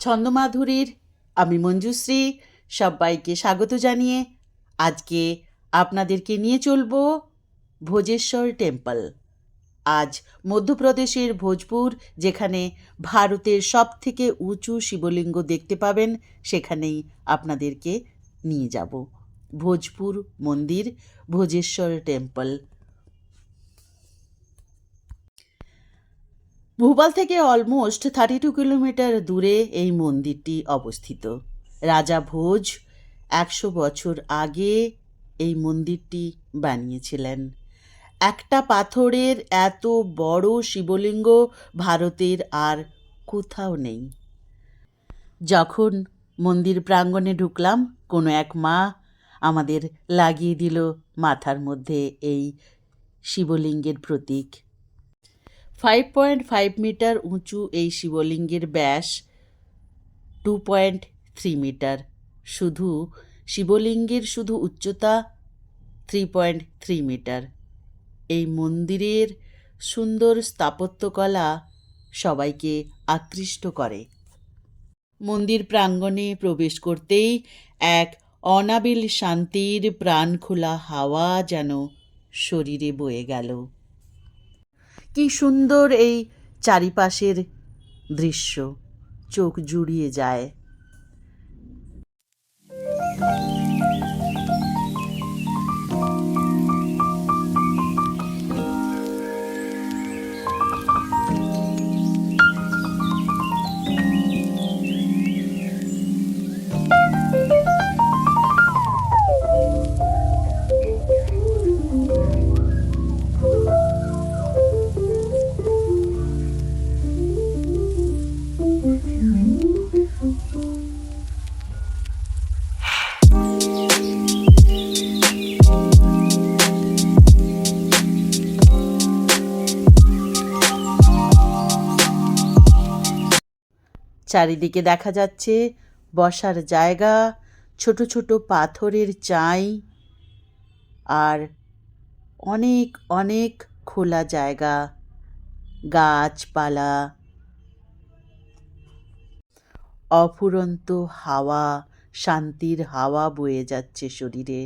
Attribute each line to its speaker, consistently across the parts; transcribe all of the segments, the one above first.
Speaker 1: ছন্দমাধুরীর আমি মঞ্জুশ্রী সবাইকে স্বাগত জানিয়ে আজকে আপনাদেরকে নিয়ে চলব ভোজেশ্বর টেম্পল। আজ মধ্যপ্রদেশের ভোজপুর, যেখানে ভারতের সবথেকে উঁচু শিবলিঙ্গ দেখতে পাবেন, সেখানেই আপনাদেরকে নিয়ে যাব। ভোজপুর মন্দির, ভোজেশ্বর টেম্পল। ভোপাল থেকে অলমোস্ট থার্টি টু কিলোমিটার দূরে এই মন্দিরটি অবস্থিত। রাজা ভোজ একশো বছর আগে এই মন্দিরটি বানিয়েছিলেন। একটা পাথরের এত বড় শিবলিঙ্গ ভারতের আর কোথাও নেই। যখন মন্দির প্রাঙ্গণে ঢুকলাম, কোনো এক মা আমাদের লাগিয়ে দিল মাথার মধ্যে এই শিবলিঙ্গের প্রতীক। ফাইভ পয়েন্ট ফাইভ মিটার উঁচু এই শিবলিঙ্গের ব্যাস টু পয়েন্ট থ্রি মিটার শুধু শিবলিঙ্গের শুধু উচ্চতা থ্রি পয়েন্ট থ্রি মিটার এই মন্দিরের সুন্দর স্থাপত্যকলা সবাইকে আকৃষ্ট করে। মন্দির প্রাঙ্গণে প্রবেশ করতেই এক অনাবিল শান্তির প্রাণখোলা হাওয়া যেন শরীরে বয়ে গেল। কি সুন্দর এই চারিপাশের দৃশ্য। চোখ জুড়িয়ে যায়। চারিদিকে দেখা যাচ্ছে বসার জায়গা, ছোট ছোট পাথরের চাই আর অনেক অনেক খোলা জায়গা, গাছপালা, অফুরন্ত হাওয়া, শান্তির হাওয়া বয়ে যাচ্ছে শরীরে।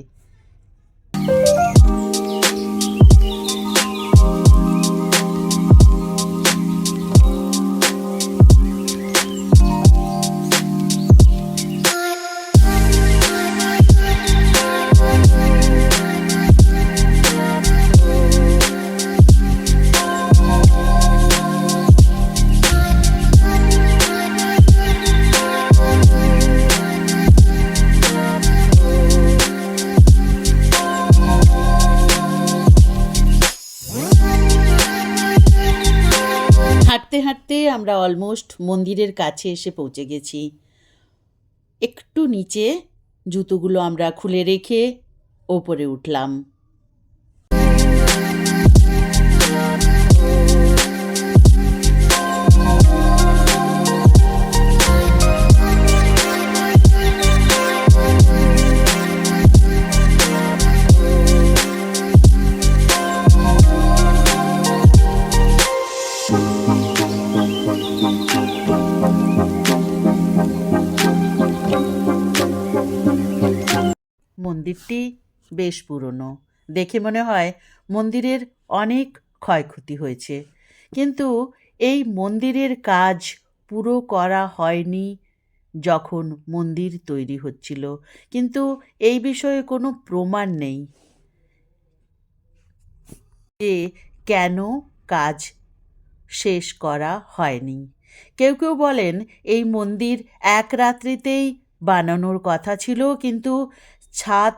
Speaker 1: হাঁটতে আমরা অলমোস্ট মন্দিরের কাছে এসে পৌঁছে গেছি। একটু নিচে জুতোগুলো আমরা খুলে রেখে ওপরে উঠলাম। মন্দিরটি বেশ পুরনো। দেখে মনে হয় মন্দিরের অনেক ক্ষয়ক্ষতি হয়েছে। কিন্তু এই মন্দিরের কাজ পুরো করা হয়নি যখন মন্দির তৈরি হচ্ছিল। কিন্তু এই বিষয়ে কোনো প্রমাণ নেই। যে কেন কাজ শেষ করা হয়নি। কেউ কেউ বলেন এই মন্দির এক রাত্রিতেই বানানোর কথা ছিল, কিন্তু ছাদ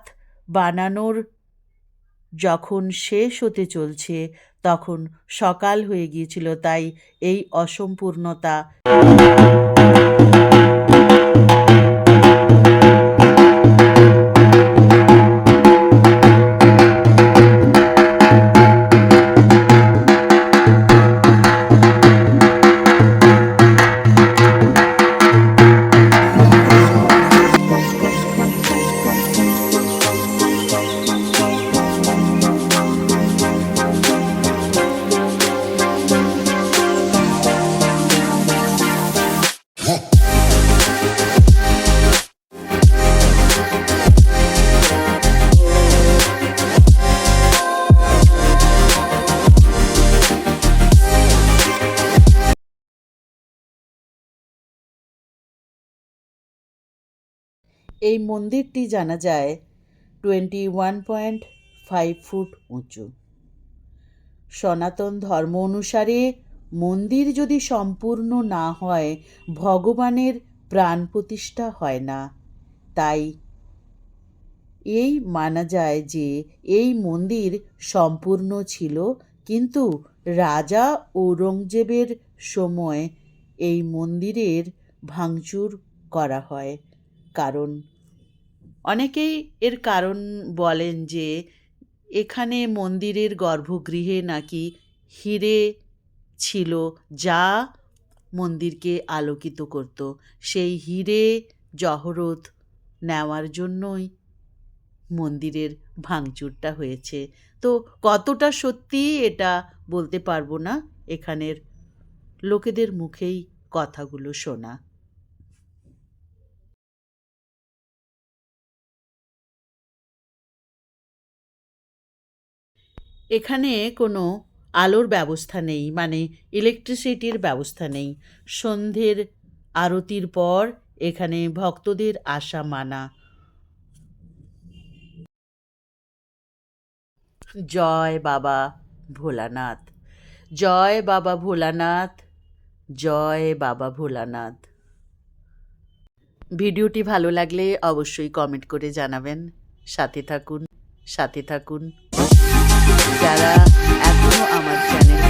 Speaker 1: বানানোর যখন শেষ হতে চলছে তখন সকাল হয়ে গিয়েছিল তাই এই অসম্পূর্ণতা এই মন্দিরটি জানা যায় twenty one point five foot উঁচু। সনাতন ধর্ম অনুসারে মন্দির যদি সম্পূর্ণ না হয়, ভগবানের প্রাণ প্রতিষ্ঠা হয় না। তাই এই মানা যায় যে এই মন্দির সম্পূর্ণ ছিল, কিন্তু রাজা ঔরঙ্গজেবের সময় এই মন্দিরের ভাঙচুর করা হয়। কারণ। অনেকেই এর কারণ বলেন যে, এখানে মন্দিরের গর্ভগৃহে নাকি হিরে ছিল যা মন্দিরকে আলোকিত করত। সেই হিরে জহরত নেওয়ার জন্যই মন্দিরের ভাঙচুরটা হয়েছে। তো কতটা সত্যি এটা বলতে পারব না? এখানের লোকেদের মুখেই কথাগুলো শোনা। এখানে কোনো আলোর ব্যবস্থা নেই মানে ইলেকট্রিসিটির ব্যবস্থা নেই। সন্ধ্যের আরতির পর এখানে ভক্তদের আসা মানা। জয় বাবা ভোলানাথ, জয় বাবা ভোলানাথ, জয় বাবা ভোলানাথ। ভিডিওটি ভালো লাগলে অবশ্যই কমেন্ট করে জানাবেন। সাথে থাকুন সাথে থাকুন। যারা এখনও আমার চ্যানেল